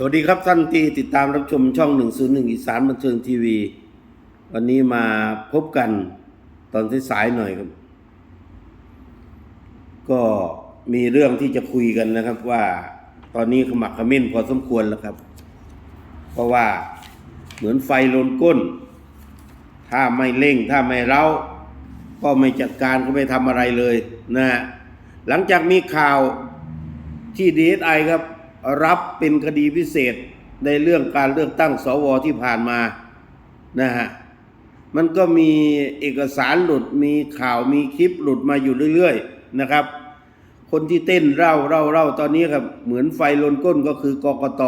สวัสดีครับท่านที่ติดตามรับชมช่อง 101 อีสานบันเทิงทีวี วันนี้มาพบกันตอนสายๆหน่อยครับ ก็มีเรื่องที่จะคุยกันนะครับว่าตอนนี้ขมักขม้นพอสมควรแล้วครับ เพราะว่าเหมือนไฟลนก้น ถ้าไม่เร่งถ้าไม่เร้า ก็ไม่จัดการก็ไม่ทำอะไรเลยนะฮะหลังจากมีข่าวที่ดีเอสไอครับ รับเป็นคดีพิเศษในเรื่องการเลือกตั้งสวที่ผ่านมานะฮะมันก็มีเอกสารหลุดมีข่าวมีคลิปหลุดมาอยู่เรื่อย ๆ นะครับ คนที่เต้นเร่าเร่าเร่าตอนนี้ครับเหมือนไฟลนก้นก็คือกกต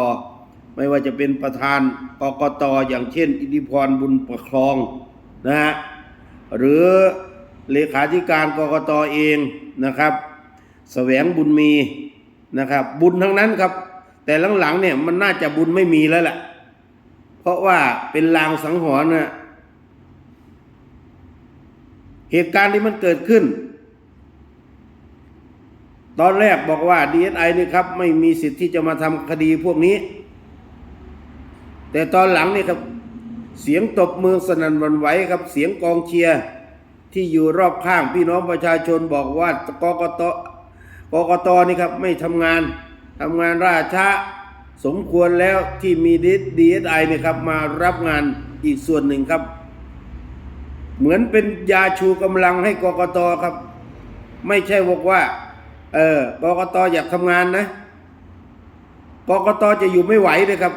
ไม่ว่าจะเป็นประธานกกตอย่างเช่น อิทธิพรบุญประครองนะฮะหรือเลขาธิการกกตเองนะครับแสวงบุญมี นะครับ บุญทั้งนั้นครับ แต่หลังๆเนี่ยมันน่าจะบุญไม่มีแล้วแหละเพราะว่าเป็นลางสังหรณ์นะเหตุการณ์ที่มันเกิดขึ้น ตอนแรกบอกว่า DSI นี่ครับ ไม่มีสิทธิ์ที่จะมาทำคดีพวกนี้ แต่ตอนหลังนี่ครับ เสียงตบมือสนั่นวันไหวครับ เสียงกองเชียร์ที่อยู่รอบข้างพี่น้องประชาชนบอกว่ากกต กกตนี่ครับไม่ทำงานทำงานราชาสมควรแล้วที่มีดีเอสไอเนี่ยครับมารับงานอีกส่วนหนึ่งครับ เหมือนเป็นยาชูกำลังให้กกตครับ ไม่ใช่บอกว่า เออกกตอยากทำงานนะกกตจะอยู่ไม่ไหวเลยครับ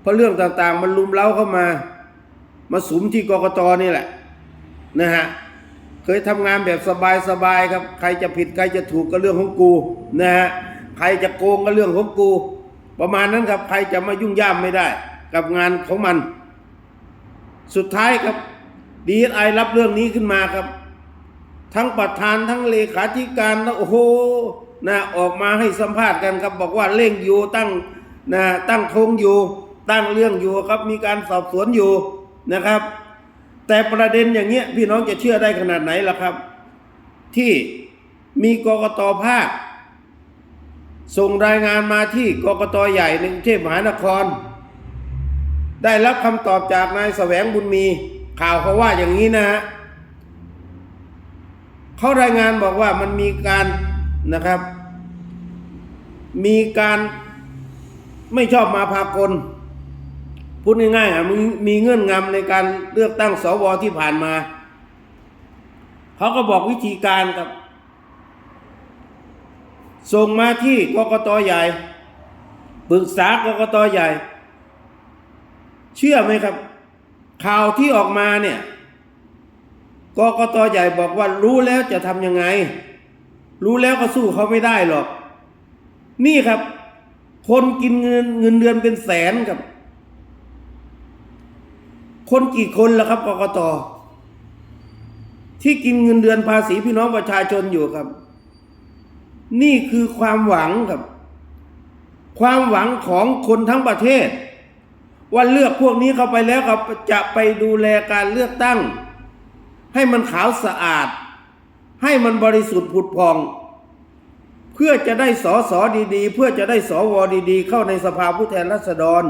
เพราะเรื่องต่างๆ มันลุมเล้าเข้ามา มาสุมที่กกตนี่แหละ นะฮะ เคยทำงานแบบสบายๆครับ ใครจะผิดใครจะถูกก็เรื่องของกูนะฮะใครจะโกงก็เรื่องของกู ประมาณนั้นครับ ใครจะมายุ่งย่ามไม่ได้ กับงานของมัน สุดท้ายครับดีไอรับเรื่องนี้ขึ้นมาครับ ทั้งประธานทั้งเลขาธิการแล้วโอ้โหนะออกมาให้สัมภาษณ์กันครับ บอกว่าเร่งอยู่ตั้งนะตั้งธงอยู่ ตั้งเรื่องอยู่ครับ มีการสอบสวนอยู่นะครับ แต่ประเด็นอย่างเงี้ยพี่น้องจะเชื่อได้ขนาดไหนล่ะครับ ที่มีกกตภาค ส่งรายงานมาที่กกตใหญ่ในกรุงเทพมหานคร ได้รับคำตอบจากนายแสวงบุญมี ข่าวเขาว่าอย่างนี้นะฮะเขารายงานบอกว่ามันมีการนะครับ มีการไม่ชอบมาพากล พูดง่ายๆอะมึงมีเงื่อนงำในการเลือกตั้งสวที่ผ่านมา เขาก็บอกวิธีการครับส่งมาที่กกตใหญ่ปรึกษากกตใหญ่ เชื่อไหมครับ ข่าวที่ออกมาเนี่ยกกตใหญ่บอกว่ารู้แล้วจะทำยังไง รู้แล้วก็สู้เขาไม่ได้หรอก นี่ครับ คนกินเงินเงินเดือนเป็นแสนครับ คนกี่คนล่ะครับกกตที่กินเงินเดือนภาษีพี่น้องประชาชนอยู่ครับ นี่คือความหวังครับ ความหวังของคนทั้งประเทศ ว่าเลือกพวกนี้เข้าไปแล้วครับจะไปดูแลการเลือกตั้ง ให้มันขาวสะอาด ให้มันบริสุทธิ์ผุดพอง เพื่อจะได้สอสอดีๆ เพื่อจะได้สวดีๆ เข้าในสภาผู้แทนราษฎร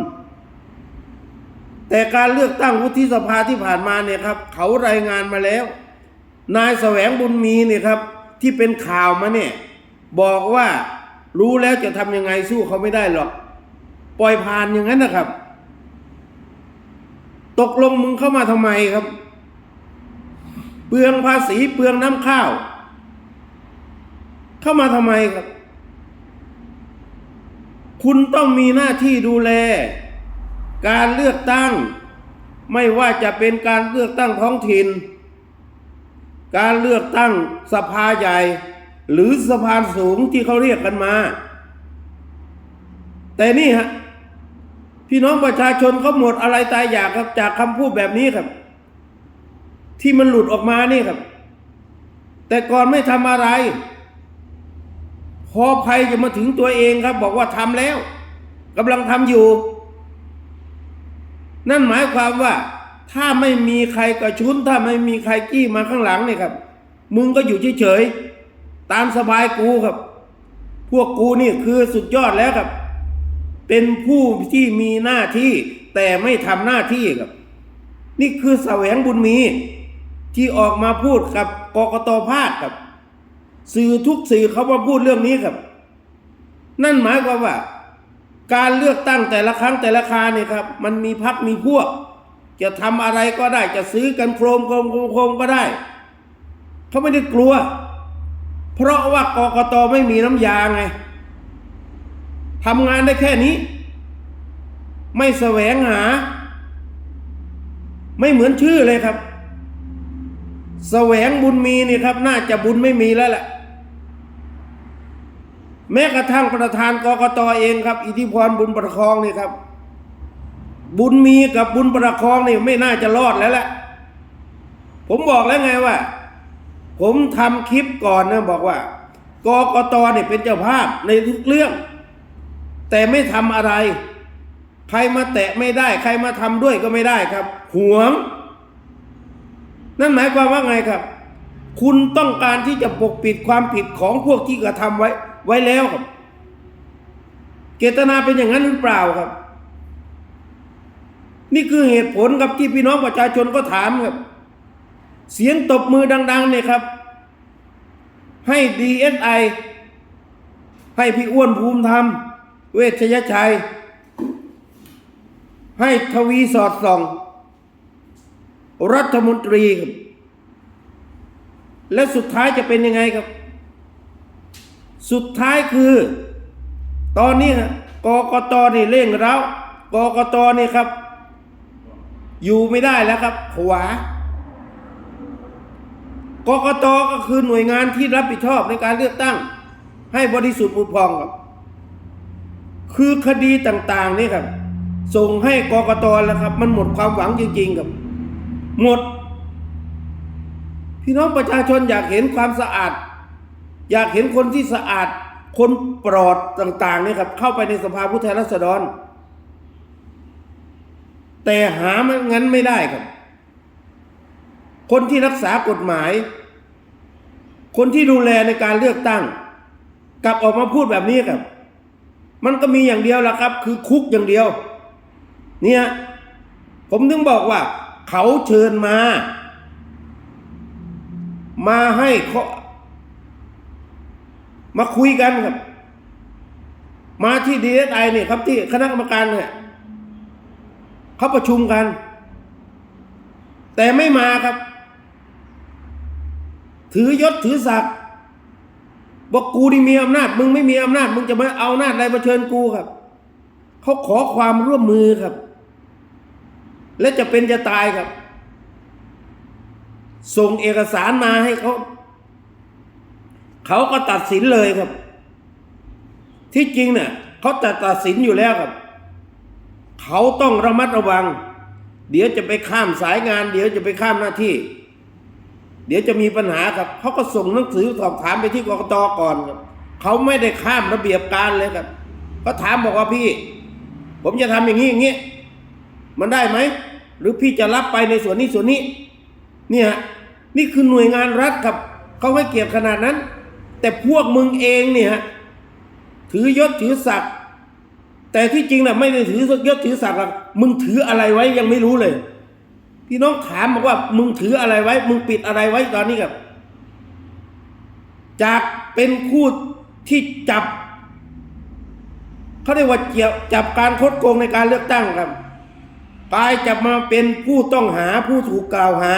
แต่การเลือกตั้งวุฒิสภาที่ผ่านมาเนี่ยครับเขารายงานมาแล้ว นายแสวงบุญมีเนี่ยครับที่เป็นข่าวมาเนี่ยบอกว่ารู้แล้วจะทำยังไงสู้เขาไม่ได้หรอก ปล่อยผ่านอย่างนั้นนะครับ ตกลงมึงเข้ามาทำไมครับ เปลืองภาษีเปลืองน้ำข้าว เข้ามาทำไมครับ คุณต้องมีหน้าที่ดูแล การเลือกตั้ง ไม่ว่าจะเป็นการเลือกตั้งท้องถิ่น การเลือกตั้งสภาใหญ่ หรือสภาสูงที่เขาเรียกกันมา แต่นี่ฮะพี่น้องประชาชนเขาหมดอะไรตายอยากครับจากคำพูดแบบนี้ครับ ที่มันหลุดออกมานี่ครับ แต่ก่อนไม่ทำอะไร พอภัยจะมาถึงตัวเองครับ บอกว่าทำแล้วกำลังทำอยู่ นั่นหมายความว่า ถ้าไม่มีใครกระชุน ถ้าไม่มีใครกี้มาข้างหลังเนี่ยครับ มึงก็อยู่เฉยๆตามสบายกูครับ พวกกูนี่คือสุดยอดแล้วครับ เป็นผู้ที่มีหน้าที่ แต่ไม่ทำหน้าที่ครับ นี่คือแสวงบุญมี ที่ออกมาพูดกับกกตภาคครับ สื่อทุกสื่อเขามาพูดเรื่องนี้ครับ นั่นหมายความว่า การเลือกตั้งแต่ละครั้งแต่ละคาเนี่ยครับ มันมีพักมีพวก จะทำอะไรก็ได้จะซื้อกันโครมโครมโครมก็ได้ เขาไม่ได้กลัว เพราะว่ากกตไม่มีน้ำยาไงทำงานได้แค่นี้ ไม่แสวงหา ไม่เหมือนชื่อเลยครับ แสวงบุญมีนี่ครับ น่าจะบุญไม่มีแล้วแหละ แม้กระทั่งประธานกกตเองครับ อิทธิพรบุญประคองนี่ครับ บุญมีกับบุญประคองนี่ไม่น่าจะรอดแล้วแหละผมบอกแล้วไงว่า ผมทำคลิปก่อนนะบอกว่ากกตเนี่ยเป็นเจ้าภาพในทุกเรื่อง แต่ไม่ทำอะไร ใครมาแตะไม่ได้ ใครมาทำด้วยก็ไม่ได้ครับ หวง นั่นหมายความว่าไงครับ คุณต้องการที่จะปกปิดความผิดของพวกที่กระทำไว้ไว้แล้วครับ เจตนาเป็นอย่างนั้นหรือเปล่าครับ นี่คือเหตุผลกับที่พี่น้องประชาชนก็ถามครับ เสียงตบมือดัง ๆ เนี่ยครับ ให้ดีเอสไอให้พี่อ้วนภูมิธรรม เวชยชัย ให้ทวีสอดส่อง รัฐมนตรีครับ และสุดท้ายจะเป็นยังไงครับ สุดท้ายคือ ตอนนี้นะกกตนี่เร่งแล้วกกตนี่ครับ อยู่ไม่ได้แล้วครับขวากกตก็คือหน่วยงานที่รับผิดชอบในการเลือกตั้ง ให้บริสุทธิ์ผุดพองครับ คือคดีต่างๆนี่ครับ ส่งให้กกตแล้วครับ มันหมดความหวังจริงๆครับ หมด พี่น้องประชาชนอยากเห็นความสะอาด อยากเห็นคนที่สะอาด คนปลอดต่างๆเนี่ยครับ เข้าไปในสภาผู้แทนราษฎร แต่หามันงั้นไม่ได้ครับ คนที่รักษากฎหมาย คนที่ดูแลในการเลือกตั้ง กลับออกมาพูดแบบนี้ครับ มันก็มีอย่างเดียวละครับ คือคุกอย่างเดียว เนี่ยผมถึงบอกว่า เขาเชิญมา มาให้เขามาคุยกันครับ มาที่ดีเอสไอเนี่ยครับที่คณะกรรมการเนี่ยเขาประชุมกัน แต่ไม่มาครับ ถือยศถือศักดิ์บอกกูนี่มีอำนาจ มึงไม่มีอำนาจ มึงจะมาเอาอำนาจอะไรมาเชิญกูครับเขาขอความร่วมมือครับ และจะเป็นจะตายครับ ส่งเอกสารมาให้เขาเขาก็ตัดสินเลยครับ ที่จริงเนี่ยเขาจะตัดสินอยู่แล้วครับ เขาต้องระมัดระวัง เดี๋ยวจะไปข้ามสายงาน เดี๋ยวจะไปข้ามหน้าที่ เดี๋ยวจะมีปัญหาครับเขาก็ส่งหนังสือสอบถามไปที่กรกตก่อนครับเขาไม่ได้ข้ามระเบียบการเลยครับเขาถามบอกว่าพี่ ผมจะทำอย่างนี้อย่างนี้มันได้ไหมหรือพี่จะรับไปในส่วนนี้ส่วนนี้ เนี่ย นี่คือหน่วยงานรัฐครับเขาให้เกียรติขนาดนั้น แต่พวกมึงเองเนี่ยถือยศถือศักดิ์แต่ที่จริงน่ะไม่ได้ถือยศถือศักดิ์หรอกมึงถืออะไรไว้ยังไม่รู้เลยพี่น้องถามบอกว่า มึงถืออะไรไว้ มึงปิดอะไรไว้ตอนนี้ครับ จากเป็นคู่ที่จับเขาเรียกว่าเกี่ยวจับการคดโกงในการเลือกตั้งครับกลายจะมาเป็นผู้ต้องหาผู้ถูกกล่าวหา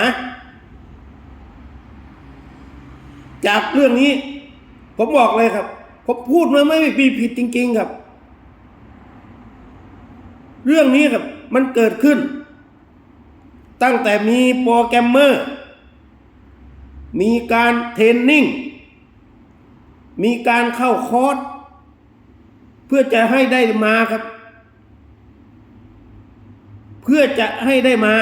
จากเรื่องนี้ ผมบอกเลยครับ ผมพูดมาไม่มีผิดจริง ๆครับ เรื่องนี้ครับ มันเกิดขึ้น ตั้งแต่มีโปรแกรมเมอร์ มีการเทรนนิ่ง มีการเข้าคอร์สเพื่อจะให้ได้มาครับ เพื่อจะให้ได้มา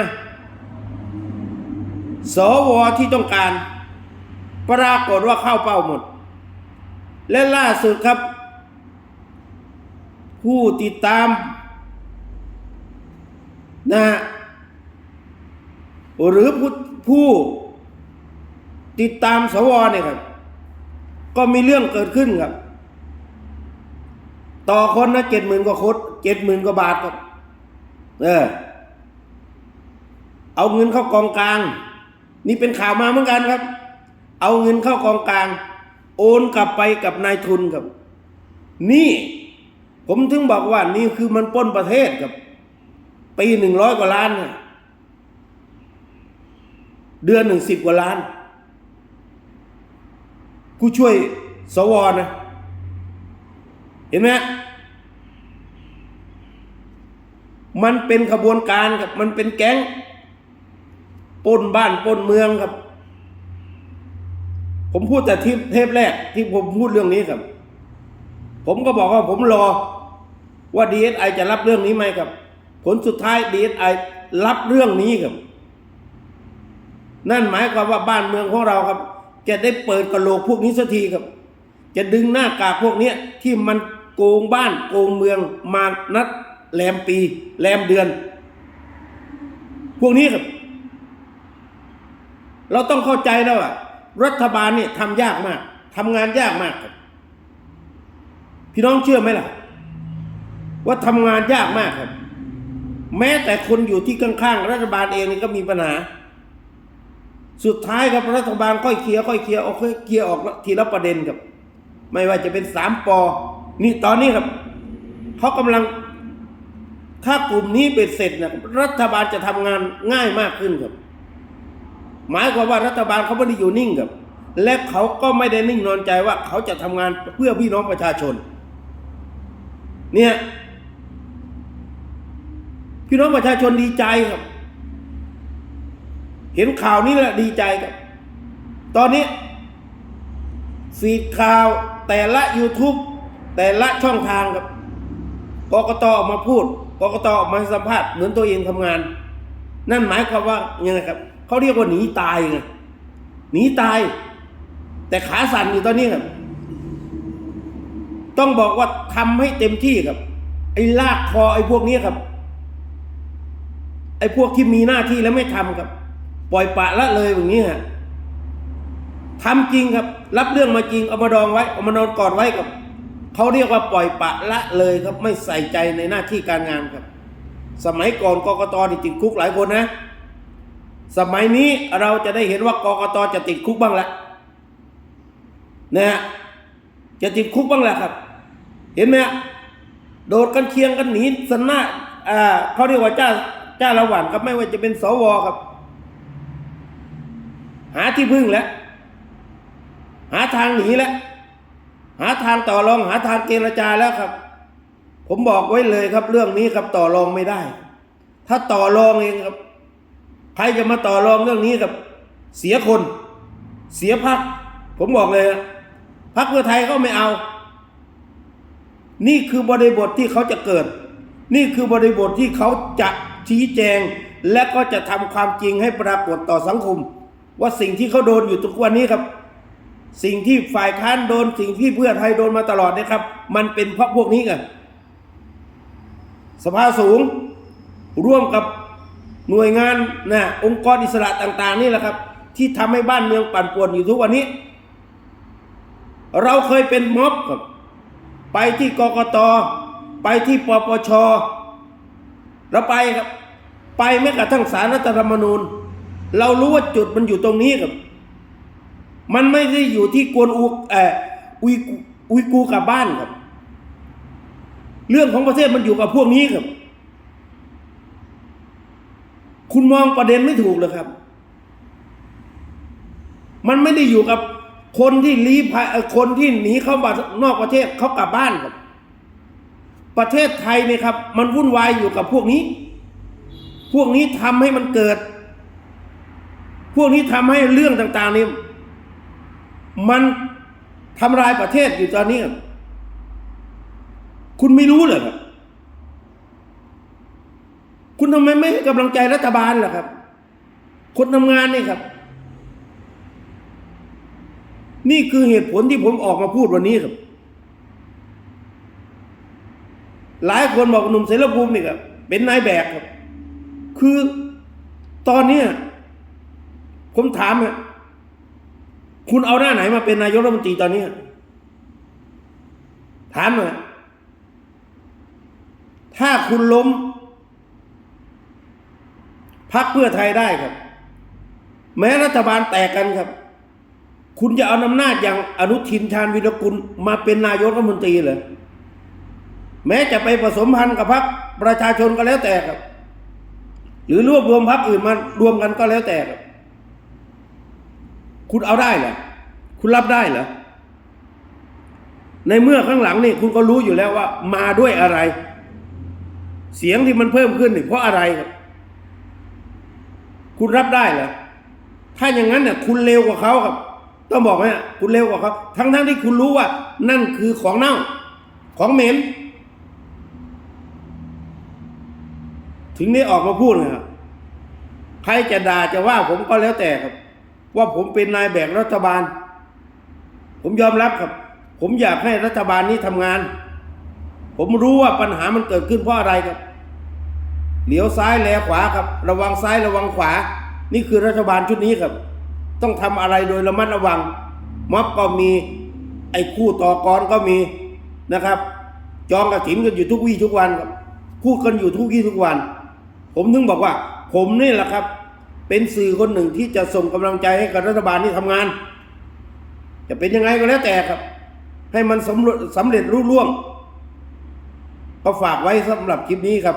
สวที่ต้องการ ปรากฏว่าเข้าเป้าหมด และล่าสุดครับ ผู้ติดตามนะฮะหรือผู้ผู้ติดตามสวเนี่ยครับ ก็มีเรื่องเกิดขึ้นครับ ต่อคนนะเจ็ดหมื่นกว่าคนเจ็ดหมื่นกว่าบาทครับเออเอาเงินเข้ากองกลาง นี่เป็นข่าวมาเหมือนกันครับ เอาเงินเข้ากองกลาง โอนกลับไปกับนายทุนครับ นี่ผมถึงบอกว่านี่คือมันป้นประเทศครับ ปีหนึ่งร้อยกว่าล้านนะเดือนหนึ่งสิบกว่าล้าน กูช่วยสวนะ เห็นไหมมันเป็นขบวนการครับ มันเป็นแก๊งป้นบ้านป้นเมืองครับ ผมพูดแต่ที่เทปแรกที่ผมพูดเรื่องนี้ครับ ผมก็บอกว่าผมรอว่า DSI จะรับเรื่องนี้ไหมครับ ผลสุดท้าย DSI รับเรื่องนี้ครับ นั่นหมายความว่าบ้านเมืองของเราครับ จะได้เปิดกระโหลกพวกนี้สักทีครับ จะดึงหน้ากากพวกเนี้ยที่มันโกงบ้านโกงเมืองมานัดแรมปีแรมเดือน พวกนี้ครับ เราต้องเข้าใจแล้วว่า รัฐบาลเนี่ยทำยากมากทำงานยากมากครับพี่น้องเชื่อไหมล่ะ ว่าทำงานยากมากครับ แม้แต่คนอยู่ที่ข้างๆรัฐบาลเองนี่ก็มีปัญหา สุดท้ายครับรัฐบาลค่อยเคลียร์ค่อยเคลียร์ออกค่อยเคลียร์ออกทีละประเด็นครับ ไม่ว่าจะเป็นสามปอนี่ตอนนี้ครับเขากำลังถ้ากลุ่มนี้เป็นเสร็จนะรัฐบาลจะทำงานง่ายมากขึ้นครับ หมายความว่ารัฐบาลเขาไม่ได้อยู่นิ่งครับ และเขาก็ไม่ได้นิ่งนอนใจว่าเขาจะทำงานเพื่อพี่น้องประชาชน เนี่ยพี่น้องประชาชนดีใจครับ เห็นข่าวนี้แหละดีใจครับ ตอนนี้ฟีดข่าวแต่ละ YouTube แต่ละช่องทางครับกกตออกมาพูดกกตออกมาสัมภาษณ์เหมือนตัวเองทำงาน นั่นหมายความว่ายังไงครับ เขาเรียกว่าหนีตายไงหนีตาย แต่ขาสั่นอยู่ตอนนี้ครับต้องบอกว่าทำให้เต็มที่ครับ ไอ้ลากคอไอ้พวกนี้ครับ ไอ้พวกที่มีหน้าที่แล้วไม่ทำครับ ปล่อยปะละเลยแบบนี้ฮะทำจริงครับ รับเรื่องมาจริงเอามาดองไว้เอามานอนกอดไว้ครับเขาเรียกว่าปล่อยปะละเลยครับ ไม่ใส่ใจในหน้าที่การงานครับ สมัยก่อนกกตนี่ติดคุกหลายคนนะ สมัยนี้เราจะได้เห็นว่ากกตจะติดคุกบ้างแล้วนะฮะจะติดคุกบ้างแหละครับ เห็นไหมโดดกันเคียงกันหนีสนะอ่าเขาเรียกว่าเจ้าเจ้าละหวันครับไม่ว่าจะเป็นสวครับ หาที่พึ่งแล้ว หาทางหนีแล้ว หาทางต่อรอง หาทางเจรจาแล้วครับ ผมบอกไว้เลยครับ เรื่องนี้ครับต่อรองไม่ได้ ถ้าต่อรองเองครับ ใครจะมาต่อรองเรื่องนี้กับเสียคน เสียพัก ผมบอกเลยพักเพื่อไทยก็ไม่เอา นี่คือบริบทที่เขาจะเกิด นี่คือบริบทที่เขาจะชี้แจง และก็จะทำความจริงให้ปรากฏต่อสังคม ว่าสิ่งที่เขาโดนอยู่ทุกวันนี้ครับ สิ่งที่ฝ่ายค้านโดน สิ่งที่เพื่อไทยโดนมาตลอดนะครับ มันเป็นเพราะพวกนี้กันสภาสูงร่วมกับ หน่วยงานนะองค์กรอิสระต่าง ๆ นี่แหละครับ ที่ทำให้บ้านเมืองปั่นป่วนอยู่ทุกวันนี้ เราเคยเป็นม็อบครับ ไปที่กกตไปที่ปปชเราไปครับ ไปแม้กระทั่งสารรัฐธรรมนูญ เรารู้ว่าจุดมันอยู่ตรงนี้ครับ มันไม่ได้อยู่ที่กวนอุกเอออุยอุยกูกับบ้านครับ เรื่องของประเทศมันอยู่กับพวกนี้ครับ คุณมองประเด็นไม่ถูกเลยครับ มันไม่ได้อยู่กับคนที่ลี้ภัยคนที่หนีเข้ามานอกประเทศเขากลับบ้านครับ ประเทศไทยเนี่ยครับ มันวุ่นวายอยู่กับพวกนี้ พวกนี้ทำให้มันเกิด พวกนี้ทำให้เรื่องต่าง ๆ นี่มันทำลายประเทศอยู่ตอนนี้ คุณไม่รู้เหรอครับ คุณทำไมไม่ให้กำลังใจรัฐบาลล่ะครับ คนทำงานนี่ครับ นี่คือเหตุผลที่ผมออกมาพูดวันนี้ครับ หลายคนบอกหนุ่มเสรภูมินี่ครับเป็นนายแบกครับ คือตอนเนี้ผมถามอะคุณเอาหน้าไหนมาเป็นนายกรัฐมนตรีตอนนี้ ถามหน่อยถ้าคุณล้ม พักเพื่อไทยได้ครับ แม้รัฐบาลแตกกันครับ คุณจะเอาอำนาจอย่างอนุทินชาญวิรกุลมาเป็นนายกรัฐมนตรีเหรอแม้จะไปผสมพันธ์กับพรรคประชาชนก็แล้วแต่ครับ หรือรวบรวมพรรคอื่นมารวมกันก็แล้วแต่ครับ คุณเอาได้เหรอคุณรับได้เหรอในเมื่อข้างหลังนี่คุณก็รู้อยู่แล้วว่า มาด้วยอะไร เสียงที่มันเพิ่มขึ้นนี่เพราะอะไรครับ คุณรับได้เหรอถ้าอย่างนั้นเนี่ยคุณเร็วกว่าเขาครับ ต้องบอกไหมอะคุณเร็วกว่าเขาทั้งทั้งๆที่คุณรู้ว่า นั่นคือของเน่า ของเหม็น ถึงได้ออกมาพูดนะครับใครจะด่าจะว่าผมก็แล้วแต่ครับ ว่าผมเป็นนายแบกรัฐบาล ผมยอมรับครับ ผมอยากให้รัฐบาลนี้ทำงาน ผมรู้ว่าปัญหามันเกิดขึ้นเพราะอะไรครับ เหลียวซ้ายแลขวาครับ ระวังซ้ายระวังขวา นี่คือรัฐบาลชุดนี้ครับ ต้องทำอะไรโดยระมัดระวัง ม็อบก็มีไอ้คู่ต่อกรก็มีนะครับ จองกระถินกันอยู่ทุกวี่ทุกวันครับพูดกันอยู่ทุกวี่ทุกวัน ผมถึงบอกว่า ผมนี่แหละครับ เป็นสื่อคนหนึ่งที่จะส่งกำลังใจให้กับรัฐบาลที่ทำงาน จะเป็นยังไงก็แล้วแต่ครับ ให้มันสำเร็จสำเร็จรุ่ร่วง ก็ฝากไว้สำหรับคลิปนี้ครับ